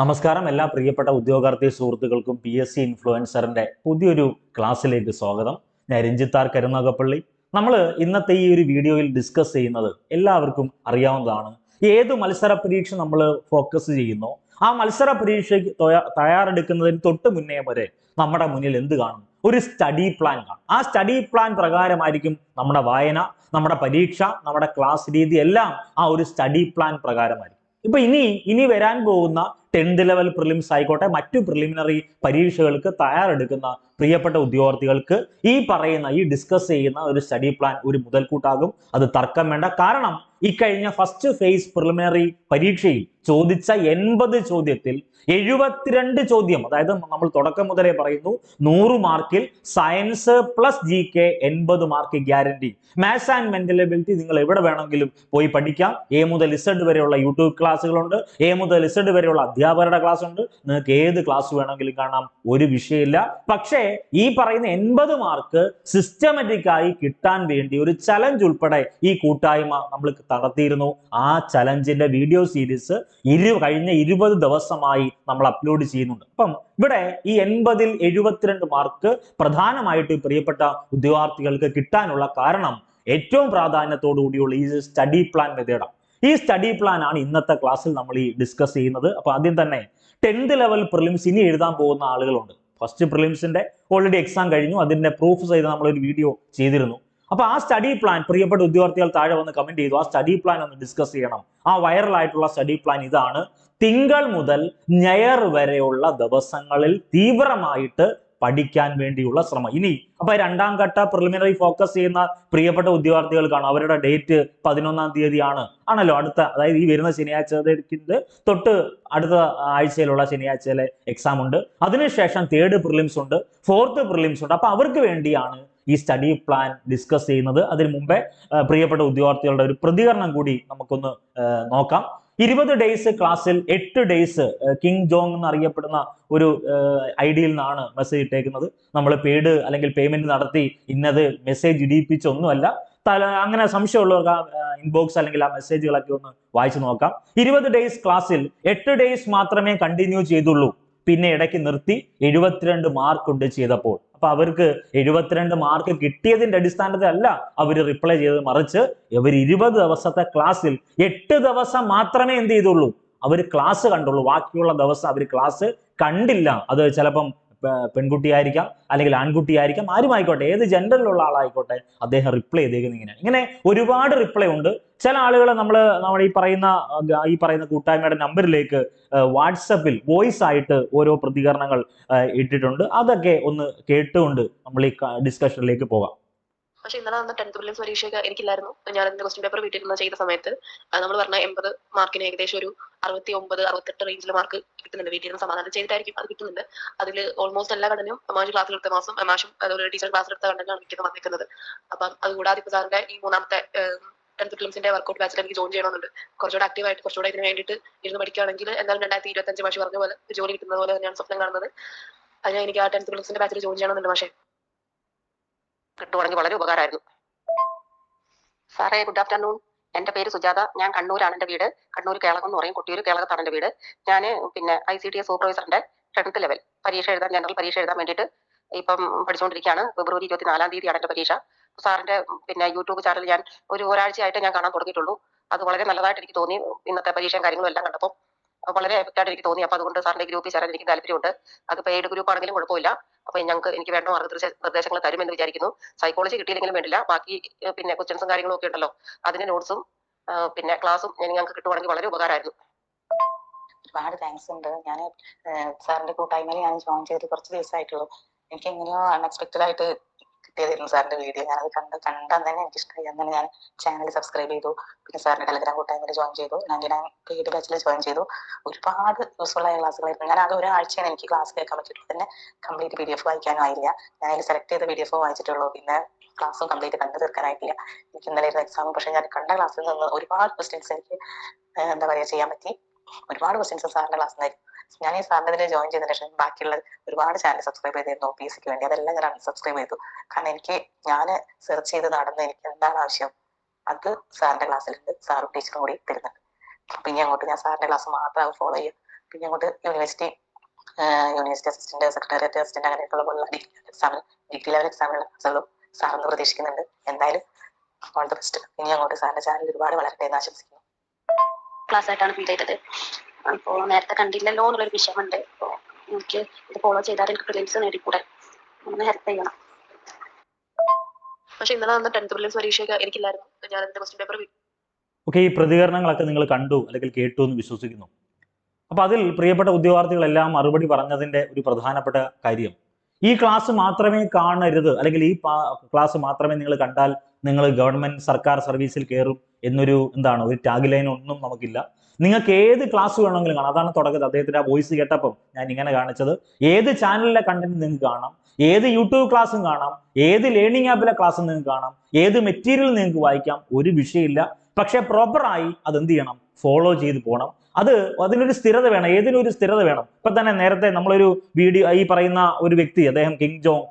നമസ്കാരം. എല്ലാ പ്രിയപ്പെട്ട ഉദ്യോഗാർത്ഥി സുഹൃത്തുക്കൾക്കും പി എസ് സി ഇൻഫ്ലുവൻസറിന്റെ പുതിയൊരു ക്ലാസ്സിലേക്ക് സ്വാഗതം. ഞാൻ രഞ്ജിത്താർ കരുനാഗപ്പള്ളി. നമ്മൾ ഇന്നത്തെ ഈ ഒരു വീഡിയോയിൽ ഡിസ്കസ് ചെയ്യുന്നത് എല്ലാവർക്കും അറിയാവുന്നതാണ്. ഏത് മത്സര പരീക്ഷ നമ്മൾ ഫോക്കസ് ചെയ്യുന്നു? ആ മത്സര പരീക്ഷയ്ക്ക് തയ്യാറെടുക്കുന്നതിന് തൊട്ട് മുന്നേ വരെ നമ്മുടെ മുന്നിൽ എന്ത് കാണും? ഒരു സ്റ്റഡി പ്ലാൻ കാണും. ആ സ്റ്റഡി പ്ലാൻ പ്രകാരമായിരിക്കും നമ്മുടെ വായന നമ്മുടെ പരീക്ഷ നമ്മുടെ ക്ലാസ് രീതി എല്ലാം ആ ഒരു സ്റ്റഡി പ്ലാൻ പ്രകാരമായിരിക്കും. ഇപ്പൊ ഇനി ഇനി വരാൻ പോകുന്ന ടെൻത്ത് ലെവൽ പ്രിലിംസ് ആയിക്കോട്ടെ മറ്റു പ്രിലിമിനറി പരീക്ഷകൾക്ക് തയ്യാറെടുക്കുന്ന പ്രിയപ്പെട്ട ഉദ്യോഗാർത്ഥികൾക്ക് ഈ പറയുന്ന ഈ ഡിസ്കസ് ചെയ്യുന്ന ഒരു സ്റ്റഡി പ്ലാൻ ഒരു മുതൽക്കൂട്ടാകും. അത് തർക്കം വേണ്ട. കാരണം ഇക്കഴിഞ്ഞ കഴിഞ്ഞ ഫസ്റ്റ് ഫേസ് പ്രിലിമിനറി പരീക്ഷയിൽ ചോദിച്ച എൺപത് ചോദ്യത്തിൽ എഴുപത്തിരണ്ട് ചോദ്യം അതായത് നമ്മൾ തുടക്കം മുതലേ പറയുന്നു നൂറ് മാർക്കിൽ സയൻസ് പ്ലസ് ജി കെ എൺപത് mark guarantee maths and mental ability നിങ്ങൾ എവിടെ വേണമെങ്കിലും പോയി പഠിക്കാം. എ മുതൽ ഇസഡ് വരെയുള്ള യൂട്യൂബ് ക്ലാസ്സുകളുണ്ട് എ മുതൽ ഇസഡ് വരെയുള്ള അധ്യാപകരുടെ ക്ലാസ് ഉണ്ട്. നിങ്ങൾക്ക് ഏത് ക്ലാസ് വേണമെങ്കിലും കാണാം. ഒരു വിഷയമില്ല. പക്ഷേ ഈ പറയുന്ന എൺപത് മാർക്ക് സിസ്റ്റമാറ്റിക് ആയി കിട്ടാൻ വേണ്ടി ഒരു ചലഞ്ച് ഉൾപ്പെടെ ഈ കൂട്ടായ്മ നമ്മൾ നടത്തിയിരുന്നു. ആ ചലഞ്ചിന്റെ വീഡിയോ സീരീസ് ഇരു കഴിഞ്ഞ ഇരുപത് ദിവസമായി നമ്മൾ അപ്ലോഡ് ചെയ്യുന്നുണ്ട്. അപ്പം ഇവിടെ ഈ എൺപതിൽ എഴുപത്തിരണ്ട് മാർക്ക് പ്രധാനമായിട്ട് പ്രിയപ്പെട്ട ഉദ്യോഗാർത്ഥികൾക്ക് കിട്ടാനുള്ള കാരണം ഏറ്റവും പ്രാധാന്യത്തോടു കൂടിയുള്ള ഈ സ്റ്റഡി പ്ലാൻ മെത്തേഡാണ് ഈ സ്റ്റഡി പ്ലാൻ ആണ് ഇന്നത്തെ ക്ലാസ്സിൽ നമ്മൾ ഈ ഡിസ്കസ് ചെയ്യുന്നത്. അപ്പൊ ആദ്യം തന്നെ ടെൻത്ത് ലെവൽ പ്രിലിംസ് ഇനി എഴുതാൻ പോകുന്ന ആളുകളുണ്ട്. ഫസ്റ്റ് പ്രിലിംസിന്റെ ഓൾറെഡി എക്സാം കഴിഞ്ഞു. അതിന്റെ പ്രൂഫ് ചെയ്ത് നമ്മളൊരു വീഡിയോ ചെയ്തിരുന്നു. അപ്പൊ ആ സ്റ്റഡി പ്ലാൻ പ്രിയപ്പെട്ട ഉദ്യോഗാർത്ഥികൾ താഴെ വന്ന് കമന്റ് ചെയ്തു. ആ സ്റ്റഡി പ്ലാൻ ഒന്ന് ഡിസ്കസ് ചെയ്യണം. ആ വൈറൽ ആയിട്ടുള്ള സ്റ്റഡി പ്ലാൻ ഇതാണ്. തിങ്കൾ മുതൽ ഞയർ വരെയുള്ള ദിവസങ്ങളിൽ തീവ്രമായിട്ട് പഠിക്കാൻ വേണ്ടിയുള്ള ശ്രമം. ഇനി അപ്പൊ രണ്ടാം ഘട്ട പ്രിലിമിനറി ഫോക്കസ് ചെയ്യുന്ന പ്രിയപ്പെട്ട ഉദ്യോഗാർത്ഥികൾക്കാണ് അവരുടെ ഡേറ്റ് പതിനൊന്നാം തീയതിയാണ്. ആണല്ലോ അടുത്ത അതായത് ഈ വരുന്ന ശനിയാഴ്ച തൊട്ട് അടുത്ത ആഴ്ചയിലുള്ള ശനിയാഴ്ചയിലെ എക്സാം ഉണ്ട്. അതിനുശേഷം തേർഡ് പ്രിലിംസ് ഉണ്ട് ഫോർത്ത് പ്രിലിംസ് ഉണ്ട്. അപ്പൊ അവർക്ക് വേണ്ടിയാണ് ഈ സ്റ്റഡി പ്ലാൻ ഡിസ്കസ് ചെയ്യുന്നത്. അതിന് മുമ്പേ പ്രിയപ്പെട്ട ഉദ്യോഗാർത്ഥികളുടെ ഒരു പ്രതികരണം കൂടി നമുക്കൊന്ന് നോക്കാം. ഇരുപത് ഡേയ്സ് ക്ലാസ്സിൽ എട്ട് ഡേയ്സ് കിങ് ജോങ് എന്നറിയപ്പെടുന്ന ഒരു ഐഡിയിൽ നിന്നാണ് മെസ്സേജ് ഇട്ടേക്കുന്നത്. നമ്മൾ പെയ്ഡ് അല്ലെങ്കിൽ പേയ്മെന്റ് നടത്തി ഇന്നത് മെസ്സേജ് ഇടിയിപ്പിച്ചൊന്നുമല്ല. തല അങ്ങനെ സംശയമുള്ളവർക്ക് ഇൻബോക്സ് അല്ലെങ്കിൽ ആ മെസ്സേജുകളൊക്കെ ഒന്ന് വായിച്ചു നോക്കാം. ഇരുപത് ഡേയ്സ് ക്ലാസ്സിൽ എട്ട് ഡേയ്സ് മാത്രമേ കണ്ടിന്യൂ ചെയ്തുള്ളൂ. പിന്നെ ഇടയ്ക്ക് നിർത്തി എഴുപത്തിരണ്ട് മാർക്ക് ഉണ്ട് ചെയ്തപ്പോൾ. അപ്പൊ അവർക്ക് എഴുപത്തിരണ്ട് മാർക്ക് കിട്ടിയതിന്റെ അടിസ്ഥാനത്തിലല്ല അവർ റിപ്ലൈ ചെയ്തത്. മറിച്ച് ഇവർ ഇരുപത് ദിവസത്തെ ക്ലാസ്സിൽ എട്ട് ദിവസം മാത്രമേ എന്ത് ചെയ്തുള്ളൂ? അവർ ക്ലാസ് കണ്ടുള്ളൂ. ബാക്കിയുള്ള ദിവസം അവർ ക്ലാസ് കണ്ടില്ല. അത് ചിലപ്പം പെൺകുട്ടിയായിരിക്കാം അല്ലെങ്കിൽ ആൺകുട്ടിയായിരിക്കാം ആരുമായിക്കോട്ടെ ഏത് ജെൻഡറിലുള്ള ആളായിക്കോട്ടെ അദ്ദേഹം റിപ്ലൈ ചെയ്തേക്കുന്നത് ഇങ്ങനെയാണ്. ഇങ്ങനെ ഒരുപാട് റിപ്ലൈ ഉണ്ട്. ചില ആളുകൾ നമ്മൾ നമ്മൾ ഈ പറയുന്ന ഈ പറയുന്ന കൂട്ടായ്മയുടെ നമ്പറിലേക്ക് വാട്സപ്പിൽ വോയിസ് ആയിട്ട് ഓരോ പ്രതികരണങ്ങൾ ഇട്ടിട്ടുണ്ട്. അതൊക്കെ ഒന്ന് കേട്ടുകൊണ്ട് നമ്മൾ ഈ ഡിസ്കഷനിലേക്ക് പോകാം. പക്ഷെ ഇന്നലെ നടന്ന ടെൻത്ത് പ്രിലിംസ് പരീക്ഷയൊക്കെ എനിക്കില്ലായിരുന്നു. ഞാൻ അതിന്റെ ക്വസ്റ്റ്യൻ പേപ്പർ വീട്ടിൽ നിന്ന് ചെയ്ത സമയത്ത് നമ്മൾ പറഞ്ഞ എൺപത് മാർക്കിന് ഏകദേശം ഒരു അറുപത്തി ഒമ്പത് അറുപത്തെട്ട് റേഞ്ചിൽ മാർക്ക് കിട്ടുന്നുണ്ട്. വീട്ടിൽ നിന്ന് സമാധാനം ചെയ്തിട്ടായിരിക്കും അത് കിട്ടുന്നുണ്ട്. അതിൽ ഓൾമോസ്റ്റ് എല്ലാ കണ്ടനും മാഷ് ക്ലാസ്സിൽ എടുത്ത മാസം മാഷും അതുപോലെ ടീച്ചർ ക്ലാസ് എടുത്ത കണ്ടനാണ് എനിക്ക് വന്നിരിക്കുന്നത്. അപ്പം അതുകൂടാതെ ഇപ്പൊ സാറിന്റെ ഈ മൂന്നാമത്തെ ടെൻത്ത് പ്രിലിംസിന്റെ വർക്കൗട്ട് ബാച്ചിൽ എനിക്ക് ജോയിൻ ചെയ്യണമെന്നുണ്ട്. കുറച്ചുകൂടെ ആക്റ്റീവായിട്ട് കുറച്ചുകൂടെ ഇതിന് വേണ്ടിയിട്ട് ഇരുന്ന് പഠിക്കുകയാണെങ്കിൽ എന്തായാലും രണ്ടായിരത്തി ഇരുപത്തഞ്ച് മാഷ് പറഞ്ഞ പോലെ ജോലി കിട്ടുന്നത് പോലെ തന്നെയാണ് സ്വപ്നം കാണുന്നത്. അതിന് എനിക്ക് ആ ടെൻത്ത് പ്രിലിംസിന്റെ ബാച്ചിൽ ജോയിൻ ചെയ്യണമെന്നുണ്ട് പക്ഷേ കിട്ടുവാണെങ്കിൽ വളരെ ഉപകാരമായിരുന്നു. സാറേ ഗുഡ് ആഫ്റ്റർനൂൺ എന്റെ പേര് സുജാത. ഞാൻ കണ്ണൂരാണ് എന്റെ വീട്. കണ്ണൂർ കേളകം എന്ന് പറയും. കൊട്ടിയൂർ കേളകത്താണ് എന്റെ വീട്. ഞാൻ പിന്നെ ഐ സി ടി എസ് സൂപ്പർവൈസറിന്റെ ടെൻത്ത് ലെവൽ പരീക്ഷ എഴുതാൻ ജനറൽ പരീക്ഷ എഴുതാൻ വേണ്ടിയിട്ട് ഇപ്പം പഠിച്ചുകൊണ്ടിരിക്കുകയാണ്. ഫെബ്രുവരി ഇരുപത്തി നാലാം തീയതിയാണ് എന്റെ പരീക്ഷ. സാറിന്റെ പിന്നെ യൂട്യൂബ് ചാനൽ ഞാൻ ഒരു ഒരാഴ്ചയായിട്ട് ഞാൻ കാണാൻ തുടങ്ങിയിട്ടുള്ളൂ. അത് വളരെ നല്ലതായിട്ട് എനിക്ക് തോന്നി ഇന്നത്തെ പരീക്ഷയും കാര്യങ്ങളും എല്ലാം കണ്ടപ്പോൾ. വളരെ എഫക്റ്റ് ആയിട്ട് എനിക്ക് തോന്നി. അപ്പൊ അതുകൊണ്ട് സാറിന്റെ ഗ്രൂപ്പിൽ ചേരാൻ എനിക്ക് താല്പര്യമുണ്ട്. അത് പെയ്ഡ് ഗ്രൂപ്പ് ആണെങ്കിലും കുഴപ്പമില്ല. അപ്പൊ ഞങ്ങൾക്ക് എനിക്ക് വേണ്ട മാർഗനിർദ്ദേശ നിർദ്ദേശങ്ങൾ എന്ന് വിചാരിക്കുന്നു. സൈക്കോളജി കിട്ടിയില്ലെങ്കിലും വേണ്ടില്ല. ബാക്കി പിന്നെ ക്വസ്റ്റ്യൻസും കാര്യങ്ങളും ഒക്കെ ഉണ്ടല്ലോ. അതിന്റെ നോട്ട്സും പിന്നെ ക്ലാസ്സും ഞങ്ങൾക്ക് കിട്ടുവാണെങ്കിൽ വളരെ ഉപകാരമായിരുന്നു. ഒരുപാട് താങ്ക്സ് ഉണ്ട്. ഞാൻ സാറിന്റെ കൂട്ടായ്മയിൽ ഞാൻ ജോയിൻ ചെയ്ത് കുറച്ച് ദിവസമായിട്ടുള്ളൂ. എനിക്ക് എങ്ങനെയോ അൺഎക്സ്പെക്റ്റഡ് ആയിട്ട് കിട്ടിയതായിരുന്നു സാറിന്റെ വീഡിയോ. ഞാനത് കണ്ട് കണ്ടാൽ തന്നെ എനിക്ക് ഇഷ്ടമായി അങ്ങനെ ഞാൻ ചാനൽ സബ്സ്ക്രൈബ് ചെയ്തു. പിന്നെ സാറിന്റെ ടെലഗ്രാം കൂട്ടായ്മയിൽ ജോയിൻ ചെയ്തു. നയന്റി നയൻ പെയ്ഡ് ബാച്ചിൽ ജോയിൻ ചെയ്തു. ഒരുപാട് യൂസ്ഫുൾ ആയ ക്ലാസ്സുകളായിരുന്നു ഞാൻ ആകെ ഒരാഴ്ചയാണ് എനിക്ക് ക്ലാസ് കേൾക്കാൻ പറ്റിയിട്ടുള്ളൂ തന്നെ കംപ്ലീറ്റ് പി ഡി എഫ് വായിക്കാനും ആയില്ല. ഞാൻ അതിൽ സെലക്ട് ചെയ്ത പി ഡി എഫ് വായിച്ചിട്ടുള്ളൂ. പിന്നെ ക്ലാസ്സും കംപ്ലീറ്റ് കണ്ടു തീർക്കാനായിട്ടില്ല. എനിക്ക് ഇന്നലെ ഒരു എക്സാം പക്ഷെ ഞാൻ കണ്ട ക്ലാസ്സിൽ നിന്ന് ഒരുപാട് ക്വസ്റ്റ്യൻസ് എനിക്ക് എന്താ പറയുക ചെയ്യാൻ പറ്റി. ഒരുപാട് ക്വസ്റ്റ്യൻസ് സാറിന്റെ ക്ലാസ് ആയിരുന്നു ഞാൻ ഈ സാറിന്റെ ഇതിൽ ജോയിൻ ചെയ്തതിന് ശേഷം ബാക്കിയുള്ള ഒരുപാട് ചാനൽ സബ്സ്ക്രൈബ് ചെയ്തിരുന്നു പി സിക്ക് വേണ്ടി. അതെല്ലാം ഞാൻ സബ്സ്ക്രൈബ് ചെയ്തു. കാരണം എനിക്ക് ഞാൻ സെർച്ച് ചെയ്ത് നടന്ന് എനിക്ക് എന്താണ് ആവശ്യം അത് സാറിന്റെ ക്ലാസ്സിലുണ്ട് സാറും ടീച്ചറും കൂടി തരുന്നുണ്ട്. പിന്നെ അങ്ങോട്ട് ഞാൻ സാറിന്റെ ക്ലാസ് മാത്രം ഫോളോ ചെയ്യും. പിന്നെ അങ്ങോട്ട് university university assistant secretariat assistant അങ്ങനെയൊക്കെയുള്ള ഡിഗ്രി എക്സാമിന് ഡിഗ്രി ലെവൽ എക്സാമിനുള്ള ക്ലാസ്സുകളും സാറെന്ന് പ്രതീക്ഷിക്കുന്നുണ്ട്. എന്തായാലും ഓൾ ദ ബെസ്റ്റ് ഇനി അങ്ങോട്ട് സാറിന്റെ ചാനൽ ഒരുപാട് വളരട്ടെ എന്ന് ആശംസിക്കുന്നു. ക്ലാസ് ആയിട്ടാണ് ഫീൽ ചെയ്തത് അപ്പോൾ നേരത്തെ കണ്ടില്ലല്ലോ എന്നുള്ളൊരു വിഷയമുണ്ട്. അപ്പോൾ എനിക്ക് ഇത് ഫോളോ ചെയ്താൽ എനിക്ക് പ്രിലിംസ് നേടിക്കൂടെ ഒന്ന് ഹെൽപ്പ് ചെയ്യണം. പക്ഷെ ഇന്നലെ വന്ന ടെൻത്ത് പ്രിലിംസ് പരീക്ഷയൊക്കെ എനിക്കില്ലായിരുന്നു. ഞാൻ എന്റെ ക്വസ്റ്റ്യൻ പേപ്പർ ഓക്കെ ഈ പ്രതികരണങ്ങളൊക്കെ നിങ്ങൾ കണ്ടു അല്ലെങ്കിൽ കേട്ടു എന്ന് വിശ്വസിക്കുന്നു. അപ്പൊ അതിൽ പ്രിയപ്പെട്ട ഉദ്യോഗാർത്ഥികളെല്ലാം മറുപടി പറഞ്ഞതിന്റെ ഒരു പ്രധാനപ്പെട്ട കാര്യം. ഈ ക്ലാസ് മാത്രമേ കാണരുത് അല്ലെങ്കിൽ ഈ ക്ലാസ് മാത്രമേ നിങ്ങൾ കണ്ടാൽ നിങ്ങൾ ഗവൺമെന്റ് സർക്കാർ സർവീസിൽ കയറും. എന്നൊരു എന്താണ് ഒരു ടാഗ് ലൈൻ ഒന്നും നമുക്കില്ല. നിങ്ങൾക്ക് ഏത് ക്ലാസ് വേണമെങ്കിലും കാണാം. അതാണ് തുടക്കത്തിൽ അദ്ദേഹത്തിന്റെ ആ വോയിസ് കേട്ടപ്പം ഞാൻ ഇങ്ങനെ കാണിച്ചത്. ഏത് ചാനലിലെ കണ്ടന്റ് നിങ്ങൾക്ക് കാണാം? ഏത് യൂട്യൂബ് ക്ലാസ്സും കാണാം? ഏത് ലേണിംഗ് ആപ്പിലെ ക്ലാസ്സും നിങ്ങൾക്ക് കാണാം? ഏത് മെറ്റീരിയൽ നിങ്ങൾക്ക് വായിക്കാം? ഒരു വിഷയമില്ല. പക്ഷെ പ്രോപ്പറായി അത് എന്ത് ചെയ്യണം? ഫോളോ ചെയ്ത് പോകണം. അത് അതിനൊരു സ്ഥിരത വേണം. ഏതിനൊരു സ്ഥിരത വേണം? ഇപ്പൊ തന്നെ നേരത്തെ നമ്മളൊരു വീഡിയോ ഈ പറയുന്ന ഒരു വ്യക്തി അദ്ദേഹം Kim Jong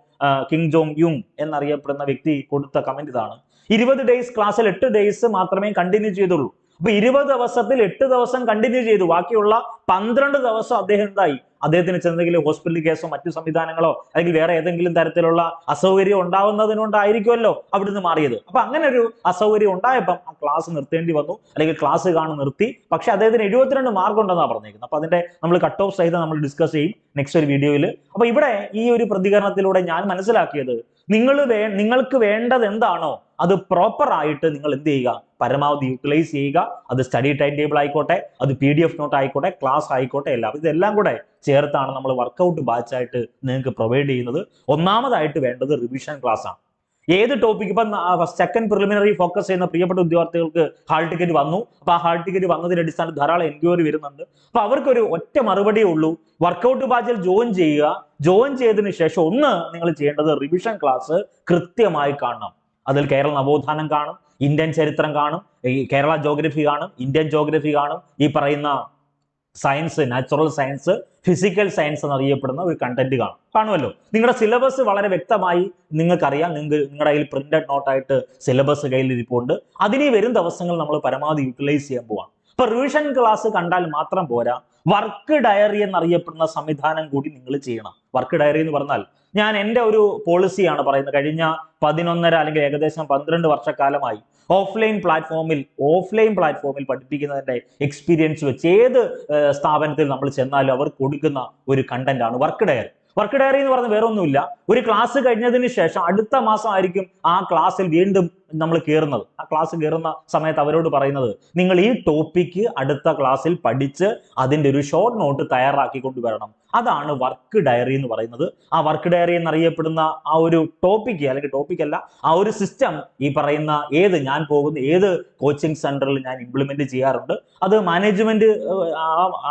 Kim Jong Un എന്നറിയപ്പെടുന്ന വ്യക്തി കൊടുത്ത കമന്റ് ഇതാണ്. ഇരുപത് ഡേയ്സ് ക്ലാസ്സിൽ എട്ട് ഡേയ്സ് മാത്രമേ കണ്ടിന്യൂ ചെയ്തുള്ളൂ. അപ്പൊ ഇരുപത് ദിവസത്തിൽ എട്ട് ദിവസം കണ്ടിന്യൂ ചെയ്തു. ബാക്കിയുള്ള പന്ത്രണ്ട് ദിവസം അദ്ദേഹം എന്തായി? അദ്ദേഹത്തിന് ചെന്നെങ്കിലും ഹോസ്പിറ്റൽ കേസോ മറ്റു സംവിധാനങ്ങളോ അല്ലെങ്കിൽ വേറെ ഏതെങ്കിലും തരത്തിലുള്ള അസൗകര്യം ഉണ്ടാവുന്നതിനോണ്ടായിരിക്കുമല്ലോ അവിടുന്ന് മാറിയത്. അപ്പൊ അങ്ങനെ ഒരു അസൗകര്യം ഉണ്ടായപ്പം ആ ക്ലാസ് നിർത്തേണ്ടി വന്നു. അല്ലെങ്കിൽ ക്ലാസ് കാണും നിർത്തി. പക്ഷെ അദ്ദേഹത്തിന് എഴുപത്തിരണ്ട് മാർക്ക് ഉണ്ടെന്നാണ് പറഞ്ഞേക്കുന്നത്. അപ്പൊ അതിന്റെ നമ്മൾ കട്ട് ഓഫ് സഹിതം നമ്മൾ ഡിസ്കസ് ചെയ്യും നെക്സ്റ്റ് ഒരു വീഡിയോയിൽ അപ്പൊ ഇവിടെ ഈ ഒരു പ്രതികരണത്തിലൂടെ ഞാൻ മനസ്സിലാക്കിയത് നിങ്ങൾ വേ നിങ്ങൾക്ക് വേണ്ടത് എന്താണോ അത് പ്രോപ്പർ ആയിട്ട് നിങ്ങൾ എന്ത് ചെയ്യുക? പരമാവധി യൂട്ടിലൈസ് ചെയ്യുക. അത് സ്റ്റഡി ടൈം ടേബിൾ ആയിക്കോട്ടെ അത് പി ഡി എഫ് നോട്ട് ആയിക്കോട്ടെ ക്ലാസ് ആയിക്കോട്ടെ എല്ലാം. ഇതെല്ലാം കൂടെ ചേർത്താണ് നമ്മൾ വർക്കൗട്ട് ബാച്ചായിട്ട് നിങ്ങൾക്ക് പ്രൊവൈഡ് ചെയ്യുന്നത്. ഒന്നാമതായിട്ട് വേണ്ടത് റിവിഷൻ ക്ലാസ് ആണ്. ഏത് ടോപ്പിക് ഇപ്പം സെക്കൻഡ് പ്രിലിമിനറി ഫോക്കസ് ചെയ്യുന്ന പ്രിയപ്പെട്ട ഉദ്യോഗാർത്ഥികൾക്ക് ഹാൾ ടിക്കറ്റ് വന്നു. അപ്പൊ ആ ഹാൾ ടിക്കറ്റ് വന്നതിന്റെ അടിസ്ഥാനത്തിൽ ധാരാളം എൻക്വയറി വരുന്നുണ്ട്. അപ്പൊ അവർക്കൊരു ഒറ്റ മറുപടിയേ ഉള്ളൂ. വർക്കൗട്ട് ബാച്ചിൽ ജോയിൻ ചെയ്യുക. ജോയിൻ ചെയ്തതിനു ശേഷം ഒന്ന് നിങ്ങൾ ചെയ്യേണ്ടത് റിവിഷൻ ക്ലാസ് കൃത്യമായി കാണണം. അതിൽ കേരള നവോത്ഥാനം കാണും ഇന്ത്യൻ ചരിത്രം കാണും ഈ കേരള ജോഗ്രഫി കാണും ഇന്ത്യൻ ജോഗ്രഫി കാണും ഈ പറയുന്ന science natural science physical science എന്നറിയപ്പെടുന്ന ഒരു കണ്ടന്റ് കാണും. കാണുമല്ലോ? നിങ്ങളുടെ സിലബസ് വളരെ വ്യക്തമായി നിങ്ങൾക്കറിയാം. നിങ്ങൾക്ക് നിങ്ങളുടെ കയ്യിൽ പ്രിന്റഡ് നോട്ടായിട്ട് സിലബസ് കയ്യിൽ ഇരിപ്പുണ്ട്. അതിനെ വരും ദിവസങ്ങൾ നമ്മൾ പരമാവധി യൂട്ടിലൈസ് ചെയ്യാൻ പോവാണ്. റിവിഷൻ ക്ലാസ് കണ്ടാൽ മാത്രം പോരാ. വർക്ക് ഡയറി എന്നറിയപ്പെടുന്ന സംവിധാനം കൂടി നിങ്ങൾ ചെയ്യണം. വർക്ക് ഡയറി എന്ന് പറഞ്ഞാൽ ഞാൻ എന്റെ ഒരു പോളിസിയാണ് പറയുന്നത്. കഴിഞ്ഞ പതിനൊന്നര അല്ലെങ്കിൽ ഏകദേശം പന്ത്രണ്ട് വർഷക്കാലമായി ഓഫ്ലൈൻ പ്ലാറ്റ്ഫോമിൽ ഓഫ്ലൈൻ പ്ലാറ്റ്ഫോമിൽ പഠിപ്പിക്കുന്നതിന്റെ എക്സ്പീരിയൻസ് വെച്ച് ഏത് സ്ഥാപനത്തിൽ നമ്മൾ ചെന്നാലും അവർ കൊടുക്കുന്ന ഒരു കണ്ടന്റ് ആണ് വർക്ക് ഡയറി. വർക്ക് ഡയറി എന്ന് പറഞ്ഞാൽ വേറെ ഒന്നുമില്ല ഒരു ക്ലാസ് കഴിഞ്ഞതിന് ശേഷം അടുത്ത മാസം ആയിരിക്കും ആ ക്ലാസ്സിൽ വീണ്ടും നമ്മൾ കയറുന്നത് ആ ക്ലാസ് കയറുന്ന സമയത്ത് അവരോട് പറയുന്നത് നിങ്ങൾ ഈ ടോപ്പിക്ക് അടുത്ത ക്ലാസ്സിൽ പഠിച്ച് അതിന്റെ ഒരു ഷോർട്ട് നോട്ട് തയ്യാറാക്കി കൊണ്ടുവരണം അതാണ് വർക്ക് ഡയറി എന്ന് പറയുന്നത്. ആ വർക്ക് ഡയറി എന്നറിയപ്പെടുന്ന ആ ഒരു ടോപ്പിക്ക് അല്ലെങ്കിൽ ടോപ്പിക് അല്ല ആ ഒരു സിസ്റ്റം ഈ പറയുന്ന ഏത് ഞാൻ പോകുന്ന ഏത് കോച്ചിങ് സെന്ററിൽ ഞാൻ ഇംപ്ലിമെന്റ് ചെയ്യാറുണ്ട്. അത് മാനേജ്മെന്റ്